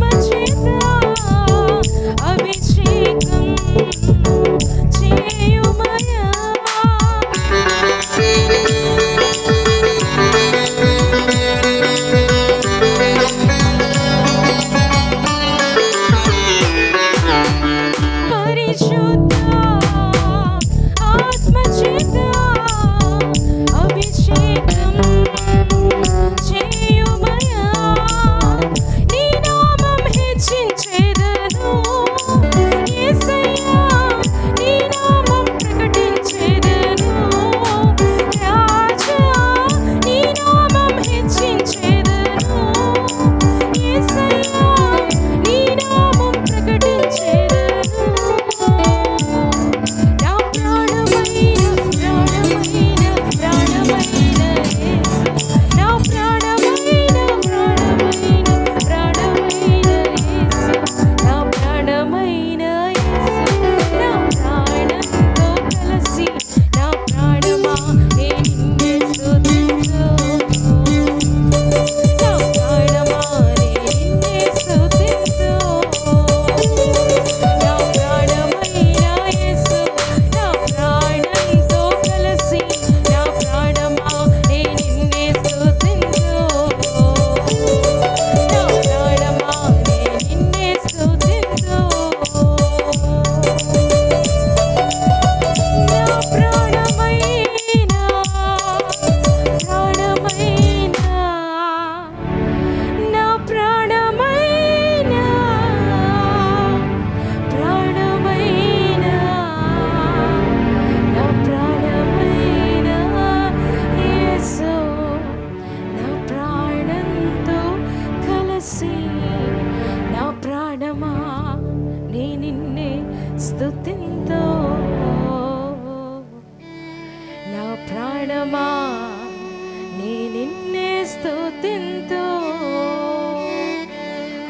মাছি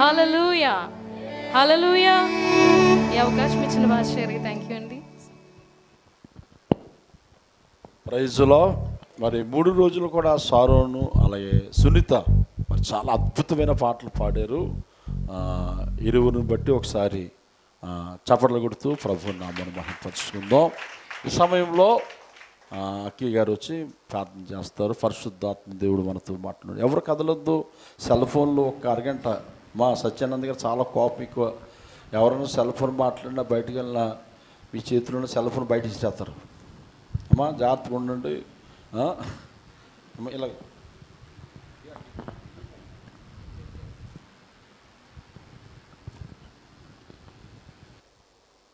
హలలుయా హలలుయా ఈ అవకాశం ఇచ్చిన భాషకి థ్యాంక్ యూ అండి. ప్రైజ్లో మరి మూడు రోజులు కూడా సారోను అలాగే సునీత మరి చాలా అద్భుతమైన పాటలు పాడారు. ఇరువును ఇరువురిని బట్టి ఒకసారి చప్పట్లు కొడుతూ ప్రభు నామను మహింపరుచుకుందాం. ఈ సమయంలో ఆ, అక్కయ్య గారు వచ్చి ప్రార్థన చేస్తారు. పరిశుద్ధాత్మ దేవుడు మనతో మాట్లాడు. ఎవరు కదలొద్దు? సెల్ ఫోన్లో ఒక అరగంట మా సత్యానంద గారు చాలా కోపం ఎక్కువ. ఎవరైనా సెల్ ఫోన్ మాట్లాడినా బయటకు వెళ్ళినా మీ చేతిలో ఉన్న సెల్ ఫోన్ బయట ఇచ్చేస్తారు. అమ్మా జాగ్రత్తగా ఉండండి. ఇలా.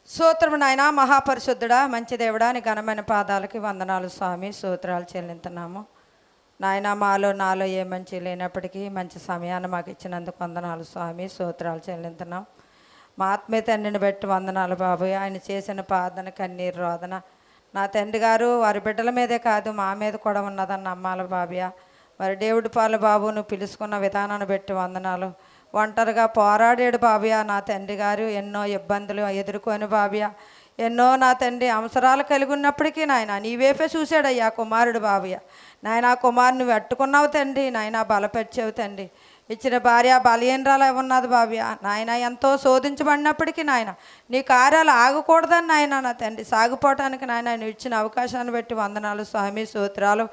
సూత్రము నాయన మహాపరిశుద్ధుడా మంచి దేవుడా ఘనమైన పాదాలకి వందనాలు స్వామి. సూత్రాలు చెల్లింతున్నాము నాయన మాలో నాలో ఏ మంచి లేనప్పటికీ మంచి సమయాన్ని మాకు ఇచ్చినందుకు వందనాలు స్వామి. సూత్రాలు చెల్లింతున్నాం. మా ఆత్మీయ తండ్రిని బట్టి వందనాలు బాబు. ఆయన చేసిన ప్రార్థన కన్నీరు రోదన. నా తండ్రి గారు వారి బిడ్డల మీదే కాదు మా మీద కూడా ఉన్నదని నమ్మాలి బాబయ్య మరి దేవుడి పాలు బాబు నువ్వు పిలుచుకున్న విధానాన్ని బట్టి వందనాలు. ఒంటరిగా పోరాడాడు బాబయ్య నా తండ్రి గారు. ఎన్నో ఇబ్బందులు ఎదుర్కొని బాబయ్య ఎన్నో నా తండ్రి అవసరాలు కలిగి ఉన్నప్పటికీ నాయన నీ వైపే చూశాడయ్యా కుమారుడు బాబయ్య. నాయన ఆ కుమారుని పెట్టుకున్నావు తండ్రి నాయన బలపరిచావు తండ్రి. ఇచ్చిన భార్య బలహీనరాలు ఉన్నది బాబయ్య. నాయన ఎంతో శోధించబడినప్పటికీ నాయన నీ కార్యాలు ఆగకూడదని నాయన నా తండ్రి. సాగిపోవటానికి నాయన నువ్వు ఇచ్చిన అవకాశాన్ని బట్టి వందనాలు స్వామి సూత్రాలు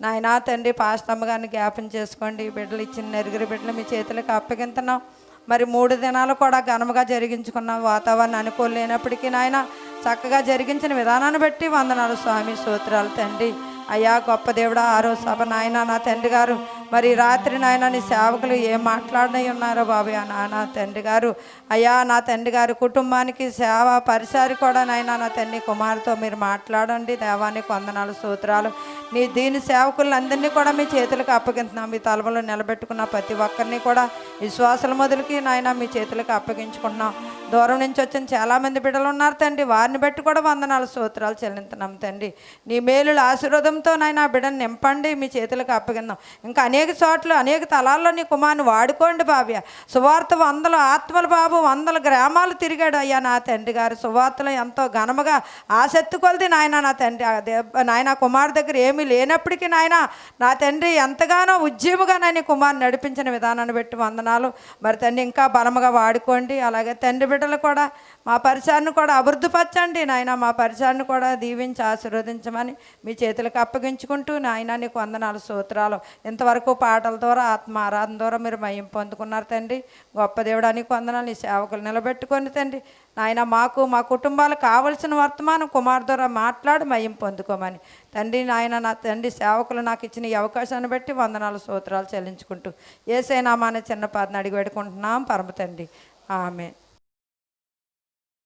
నాయన తండ్రి పాస్తమ్మ గారిని జ్ఞాపం చేసుకోండి. బిడ్డలు ఇచ్చిన నెరుగురి బిడ్డలు మీ చేతులకు అప్పగింతున్నాం. మరి మూడు దినాలు కూడా ఘనముగా జరిగించుకున్నాం. వాతావరణం అనుకోలేనప్పటికీ నాయన చక్కగా జరిగించిన విధానాన్ని బట్టి వందనాలు స్వామి సూత్రాలు తండ్రి. అయ్యా గొప్ప దేవుడా ఆరో సభ నాయన నా తండ్రి గారు మరి రాత్రి నాయన నీ సేవకులు ఏం మాట్లాడినై ఉన్నారో బాబయ్య నాన్న తండ్రి గారు అయ్యా నా తండ్రి గారు కుటుంబానికి సేవ పరిసారి కూడా నాయన నా తండ్రి కుమారుతో మీరు మాట్లాడండి. దేవానికి వందనాలు సూత్రాలు నీ దీని సేవకులందరినీ కూడా మీ చేతులకు అప్పగించున్నాం మీ తలములో నిలబెట్టుకున్న ప్రతి ఒక్కరిని కూడా విశ్వాసాల మొదలుకి నాయన మీ చేతులకు అప్పగించుకుంటున్నాం. దూరం నుంచి వచ్చిన చాలామంది బిడ్డలు ఉన్నారు తండ్రి. వారిని బట్టి కూడా వందనాలు సూత్రాలు చెల్లించున్నాం తండ్రి. నీ మేలుల ఆశీర్వాదంతో నాయన ఆ బిడ్డను నింపండి. మీ చేతులకు అప్పగిందాం ఇంకా అనేక అనేక చోట్ల అనేక తలాల్లో నీ కుమారుని వాడుకోండి బాబ్య సువార్త వందల ఆత్మల బాబు వందల గ్రామాలు తిరిగాడు అయ్యా నా తండ్రి గారు. సువార్తలో ఎంతో ఘనముగా ఆసక్తి కొలిది నాయన నా తండ్రి. నాయన కుమారు దగ్గర ఏమీ లేనప్పటికీ నాయన నా తండ్రి ఎంతగానో ఉద్యముగా నేను కుమారు నడిపించిన విధానాన్ని బట్టి వందనాలు. మరి తండ్రి ఇంకా బలముగా వాడుకోండి. అలాగే తండ్రి బిడ్డలు కూడా మా పరిసరాన్ని కూడా అభివృద్ధిపరచండి నాయన. మా పరిసరాన్ని కూడా దీవించి ఆశీర్వదించమని మీ చేతులకు అప్పగించుకుంటూ నాయన నీకు వందనాలు సూత్రాలు ఇంతవరకు పాటల ద్వారా ఆత్మ ఆరాధన ద్వారా మీరు మయం పొందుకున్నారు తండ్రి. గొప్ప దేవుడానికి వందనాలు నీ సేవకులు నిలబెట్టుకొని తండ్రి. నాయన మాకు మా కుటుంబాలకు కావలసిన వర్తమానం కుమార్ ద్వారా మాట్లాడి మయం పొందుకోమని. తండ్రి నాయన నా తండ్రి సేవకులు నాకు ఇచ్చిన ఈ అవకాశాన్ని బట్టి వందనాలు సూత్రాలు చెల్లించుకుంటూ ఏసైనామానే చిన్న పాదన అడిగి పెట్టుకుంటున్నాం పరమ తండ్రి. ఆమె